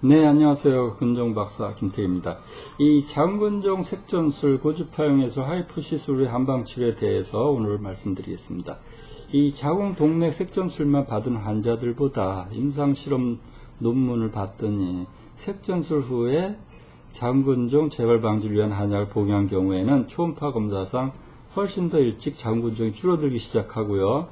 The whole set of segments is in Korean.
네, 안녕하세요. 근종 박사 김태입니다. 이 장근종 색전술 고주파용에서 하이프 시술의 한방치료에 대해서 오늘 말씀드리겠습니다. 이 자궁 동맥 색전술만 받은 환자들보다 임상실험 논문을 봤더니 색전술 후에 장근종 재발 방지를 위한 한약을 복용한 경우에는 초음파 검사상 훨씬 더 일찍 장근종이 줄어들기 시작하고요.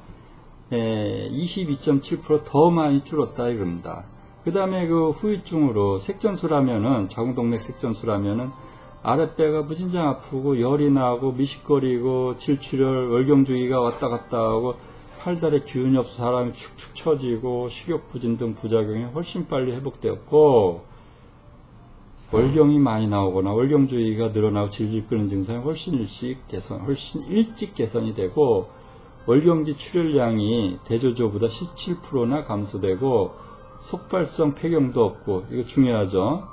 22.7%더 많이 줄었다 이겁니다. 그 다음에 그 후유증으로 색전술하면은 자궁동맥 색전술하면은 아랫배가 무진장 아프고 열이 나고 미식거리고 질출혈 월경주의가 왔다 갔다 하고 팔다리 기운이 없어 사람이 축축 처지고 식욕부진 등 부작용이 훨씬 빨리 회복되었고 월경이 많이 나오거나 월경주의가 늘어나고 질질 끄는 증상이 훨씬 일찍 개선, 훨씬 일찍 개선이 되고 월경지 출혈량이 대조조보다 17%나 감소되고 속발성 폐경도 없고 이거 중요하죠.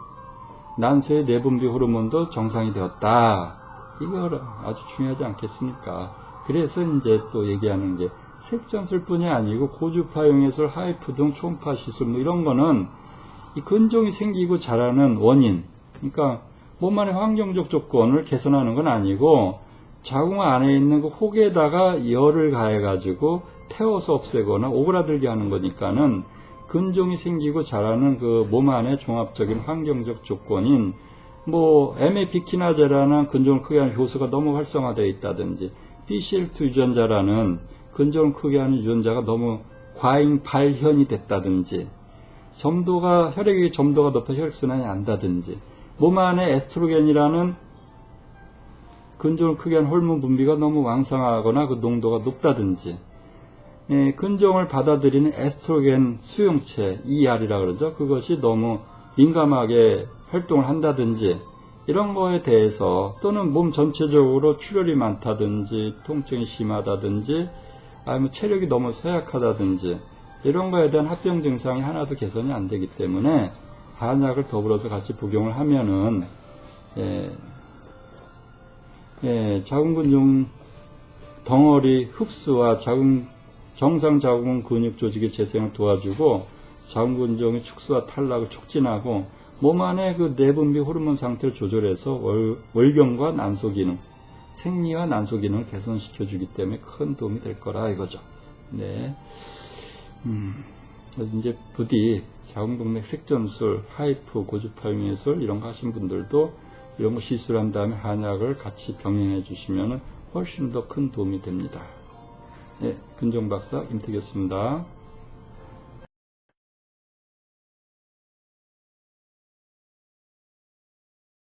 난소의 내분비 호르몬도 정상이 되었다. 이거 아주 중요하지 않겠습니까? 그래서 이제 또 얘기하는 게 색전술 뿐이 아니고 고주파 용해술, 하이프 등 초음파 시술 뭐 이런 거는 이 근종이 생기고 자라는 원인, 그러니까 몸 안의 환경적 조건을 개선하는 건 아니고 자궁 안에 있는 그 혹에다가 열을 가해 가지고 태워서 없애거나 오그라들게 하는 거니까는 근종이 생기고 자라는 그 몸 안의 종합적인 환경적 조건인 뭐 에메피키나제라는 근종을 크게 하는 효소가 너무 활성화되어 있다든지 BCL2 유전자라는 근종을 크게 하는 유전자가 너무 과잉 발현이 됐다든지 점도가 혈액의 점도가 높아 혈액순환이 안다든지 몸 안에 에스트로겐이라는 근종을 크게 하는 호르몬 분비가 너무 왕성하거나 그 농도가 높다든지 예, 근종을 받아들이는 에스트로겐 수용체 ER이라 그러죠. 그것이 너무 민감하게 활동을 한다든지 이런 거에 대해서 또는 몸 전체적으로 출혈이 많다든지 통증이 심하다든지 아니면 체력이 너무 쇠약하다든지 이런 거에 대한 합병 증상이 하나도 개선이 안 되기 때문에 한약을 더불어서 같이 복용을 하면은 예, 예, 자궁근종 덩어리 흡수와 자궁 정상 자궁 근육 조직의 재생을 도와주고 자궁근종의 축소와 탈락을 촉진하고 몸 안에 그 내분비 호르몬 상태를 조절해서 월, 월경과 난소 기능, 생리와 난소 기능을 개선시켜 주기 때문에 큰 도움이 될 거라 이거죠. 네. 음, 이제 부디 자궁동맥 색전술, 하이프, 고주파용예술 이런 거 하신 분들도 이런 거 시술한 다음에 한약을 같이 병행해 주시면 훨씬 더 큰 도움이 됩니다. 네, 근정 박사 김태기였습니다.